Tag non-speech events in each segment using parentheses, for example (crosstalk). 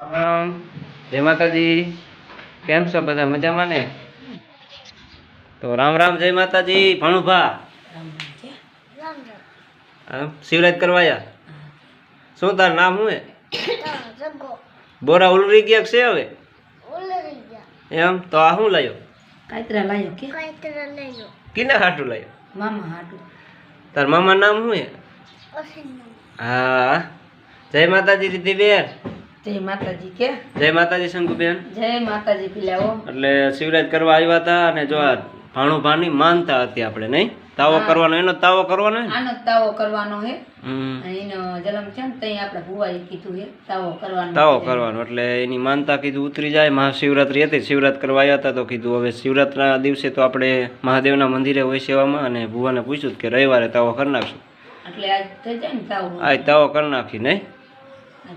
રામ જય માતાજી. કેમ છો બધા? મજામાં ને? તો રામ રામ જય માતાજી. ભણુભા. શિવરાજ કરવાયા? શું તાર નામ શું બોરા ઉલરી ગયા કે છે હવે? એમ? તો આ શું લાયો? કાતરા લાયો કે? કિના હાટું લાયો? મામા હાટુ. તાર મામા નામ શું હે હા. જય માતાજી દીદીબેન જય માતાજી કે? જય માતાજી શંકુબેન. જય માતાજી પીલાઓ એટલે શિવરાજ કરવા આવ્યા હતા અને જો આ ભાણું ભાણી માનતા હતી આપણે નહીં? તાવો કરવાનો એનો તાવો કરવાનો આનો તાવો કરવાનો હે. એનો જન્મ છે ને તઈ આપણે ભુવાએ કીધું હે તાવો કરવાનો તાવો કરવાનો એટલે એની માનતા કીધું ઉતરી જાય મહાશિવરાત્રી હતી શિવરાત કરવા આવ્યા હતા તો કીધું હવે શિવરાત્રના દિવસે તો આપણે મહાદેવના મંદિરે હોય સેવામાં. અને ભુવાને પૂછ્યું કે રવિવારે તાવો કરી નાખશું. એટલે આજ થઈ જાય ને તાવો. આ તાવો કરી નાખી નહીં? આજ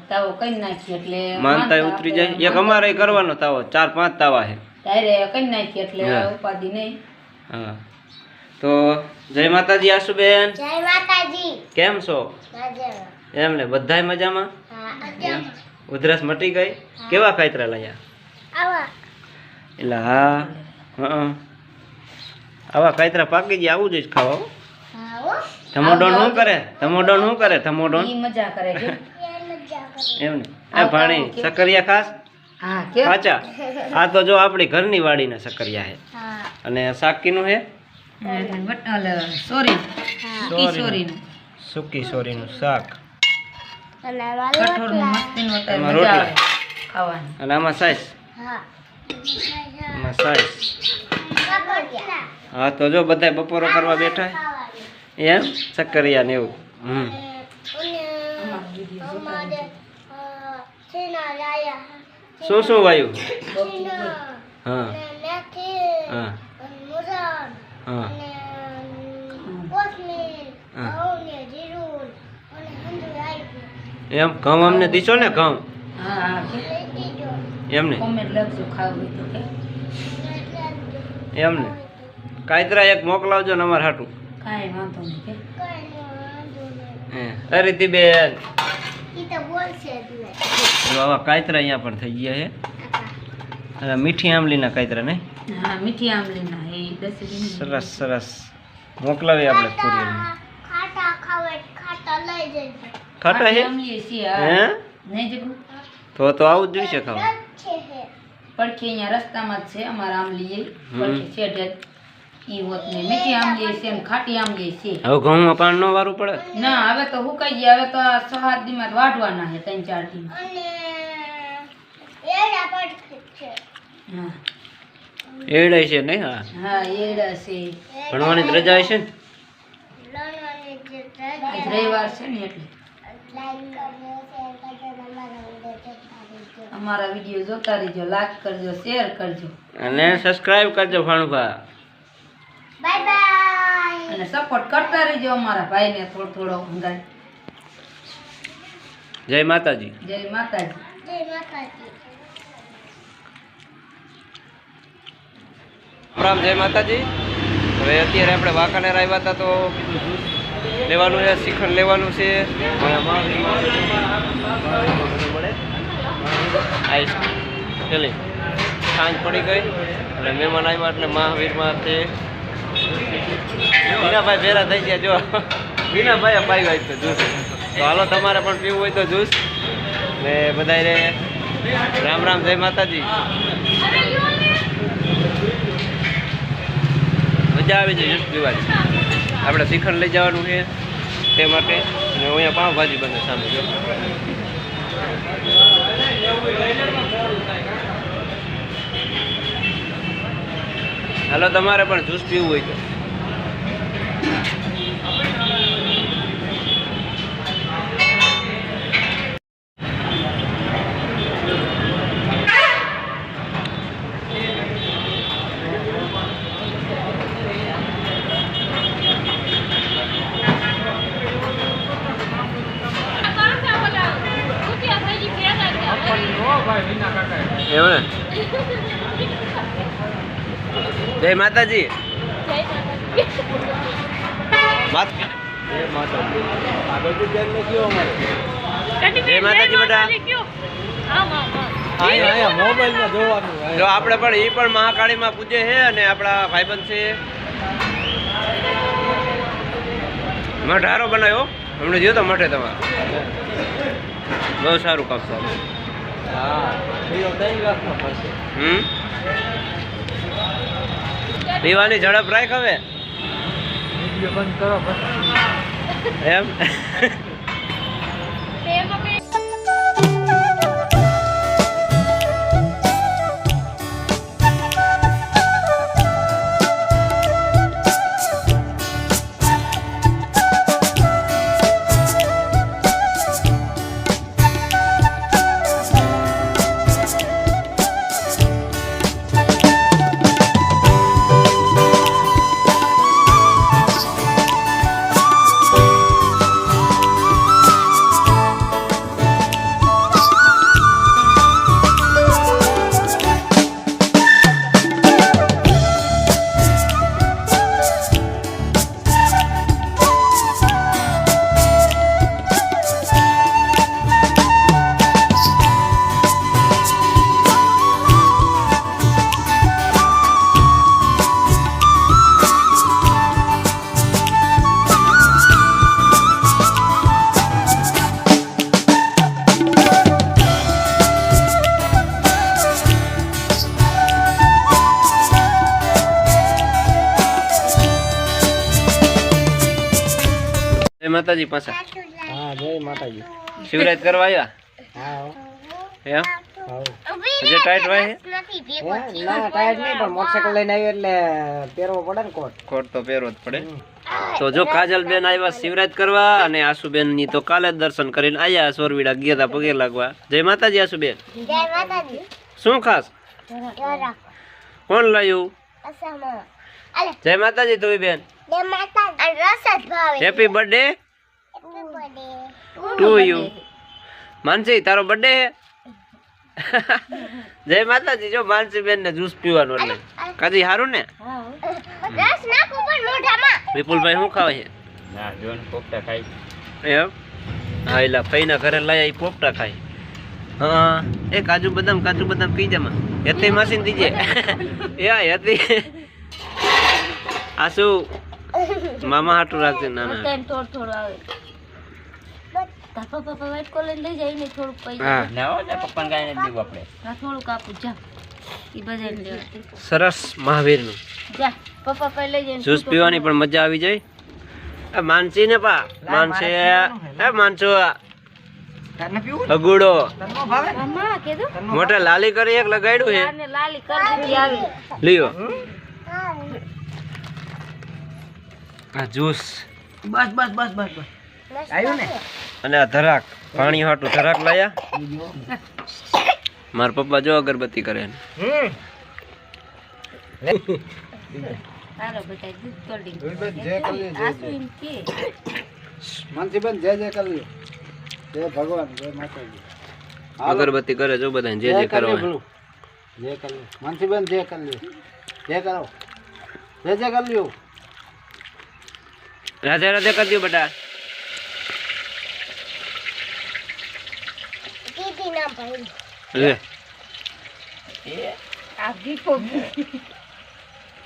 તાવો કઈ નાખી એટલે માનતા ઉતરી જાય. એક અમારે કરવાનો તાવો ચાર પાંચ તાવા છે ડાયરે કઈ નાખી એટલે હા. ઉપાધિ નહીં. હા. તો જય માતાજી આશુબેન. જય માતાજી. કેમ છો? એમ ને બધાય મજામાં? ઉધરસ મટી ગઈ? કેવા કાયતરા લાયા? આવા. એટલે હા હં આવા કાયતરા પાકી ગયા આવું જ ખાવા હો. હા ધમોડોન શું કરે? ધમોડોન શું કરે? ધમોડોન? ઈ મજા કરે છે એ મજા કરે. એમ ને? એ ભાણી સકરિયા ખાસ? હા પાચા આ તો જો આપણી ઘરની વાડીના સકરિયા હે. અને શાકીનું હે. સોરી સોરીનું. સૂકી સોરીનું શાક. અને આમાં સાઈસ? હા. તો જો બધા બપોરો કરવા બેઠા. એમ? સકરિયા ને એવું. હમ અને અમારે અ, છીના લાયા. શું શું વાયું? હા. હા. હા. એમ ઘઉં અમને દીશો ને ઘઉં? એમને એમને કે લઈ દીધો એમ ને કોમેન્ટ લખજો ખાવું હોય તો કે. એમ ને કાયતરા એક મોકલાવજો ને અમારે હાટું. અરે દીબેન. બોલશે જ આવા કાયતરા અહીંયા પણ થઈ ગયા છે. અને મીઠી આંબલીના કાયતરા નહીં હા મીઠી આંબલીના એ દસરી સરસ સરસ. મોકલાવીએ આપણે કુરિયરમાં ખાટા ખાટા ખાવે ખાટા લઈ જજો. ખાટા છે? હે. નહીં જગું? તો તો આવું જ જોઈશે ખાવા. છે. પડખે અહીંયા રસ્તામાં જ છે અમારા આંબલી એ. પડખે છેડે ઈ હોત ને મીઠી આંબલી છે ને ખાટી આંબલી છે. હવે ઘઉંમાં પાણ ન વારું પડે? ના હવે તો હુકાઈ ગયા હવે તો આ છ સાત દીમાં વાઢવાના છે ત્રણ ચાર દીમાં એડા છે. હા. એડાય છે નહીં? હા. હા એડા છે. ભણવાની જ રજા હશે ને? લણવાની રવિવાર છે ને એટલે. લાઈક કરજો શેર કરજો અમારા વીડિયો જોતા રહીજો. અમારા વીડિયો જોતા રહેજો લાઈક કરજો શેર કરજો. અને સબસ્ક્રાઇબ કરજો ભાણુભા બાય બાય અને સપોર્ટ કરતા રહેજો અમારા ભાઈને થોડો થોડો ઊંઘાય જય માતાજી. જય માતાજી. જય માતાજી. રામ જય માતાજી. હવે અત્યારે આપણે વાંકાનેર આવ્યા હતા તો લેવાનું છે શ્રીખંડ લેવાનું છે. આઈસ ચલી. સાંજ પડી ગઈ અને મહેમાન આવ્યા એટલે મહાવીરમાં છે. વિનાભાઈ ભેરા થઈ ગયા, જો. વિનાભાઈ પાઈ ગયા તો જ્યુસ તો હાલો તમારે પણ પીવું હોય તો જ્યુસ ને બધાને રામ રામ, જય માતાજી. મજા આવી જાય જ્યુસ પીવાની. આપણે શ્રીખંડ લઈ જવાનું છે તે માટે. અને અહીંયા પાઉંભાજી બને સામે, જો. હાલો તમારે પણ જ્યુસ પીવું હોય તો એવું ને જય માતાજી માત- જય માતાજી જય માતાજી બેટા અહીંયા અહીંયા મોબાઈલમાં જોવાનું માતાજી જો આપણે પણ એ પણ મહાકાળીમાં પૂજે છે અને આપણા ભાઈબંધ છે. મઢારો બનાવ્યો? હમણાં જોયો તો મઠે તમારે. બહુ સારું કામ સારું હમ? પીવાની ઝડપ રાખ હવે. વીડિયો બંધ કરો એમ? માતાજી પાછા. હા જય માતાજી. શિવરાજ કરવા આવ્યા હા એમ હા? હજી ટાઈટ વાય? ના ટાઈટ નહીં પણ મોટરસાઇકલ લઈને આવ્યો એટલે પહેરવો પડે ને કોટ. કોટ તો પહેરવો જ પડે. તો જો કાજલ બેન આવ્યા શિવરાજ કરવા અને આશુબેનની તો કાલે જ દર્શન કરીને આયા સોરવીડા ગયા તા પગે લાગવા. જય માતાજી આશુબેન. જય માતાજી. શું ખાસ? કોણ લાયું? જય માતાજી તું બેન. જય અને રસ જ ભાવે happy birthday to you Mansi તારો બર્થડે (laughs) જય માતાજી જો માનસી બેન ને જ્યુસ પીવાનું એટલે કાજી સારું ને? રસ નાખો પણ મોઢામાં. વિપુલભાઈ શું ખાવે છે? એમ? હા એલા ફઈના ઘરે લઈ આવી પોપટા ખાય. હા એ કાજુ બદામ કાજુ બદામ પી જમા હેતી મશીન દીજે. (laughs) એ આ હેતી. આ શું? મામા હાટું રાખજે નાના ટાઈમ થોડું થોડું આવે. તાર પપ્પા પપ્પા વાઈટ કોલેજ લઈ જાય ને થોડુંક પૈસા. હા. હા થોડુંક આપું જા. એ બધાને લેવા સરસ મહાવીરનું. જા પપ્પા પાસે લઈ જ્યુસ પીવાની પણ મજા આવી જાય. એ માનસી ને પા. માનસે એ માનસો તને પીવું અગુડો. મોટે લાલી કરી એક લગાડ્યું છે. લાલી કરી આવી. લ્યો. આ જ્યુસ. બસ બસ બસ બસ બસ. આવ્યું ને? અને આ ધરાક. પાણી હાટું ધરાક લાયા? મારા પપ્પા જો અગરબત્તી કરે માનસીબેન અગરબત્તી કરે જો બધા જે જે કરો જે કરો લે જે કરી લ્યો. જે કરો. જે જે કરી લ્યો. રાધે રાધે કરી દો બેટા દીદી ના ભાઈ. લે. આ દીપો.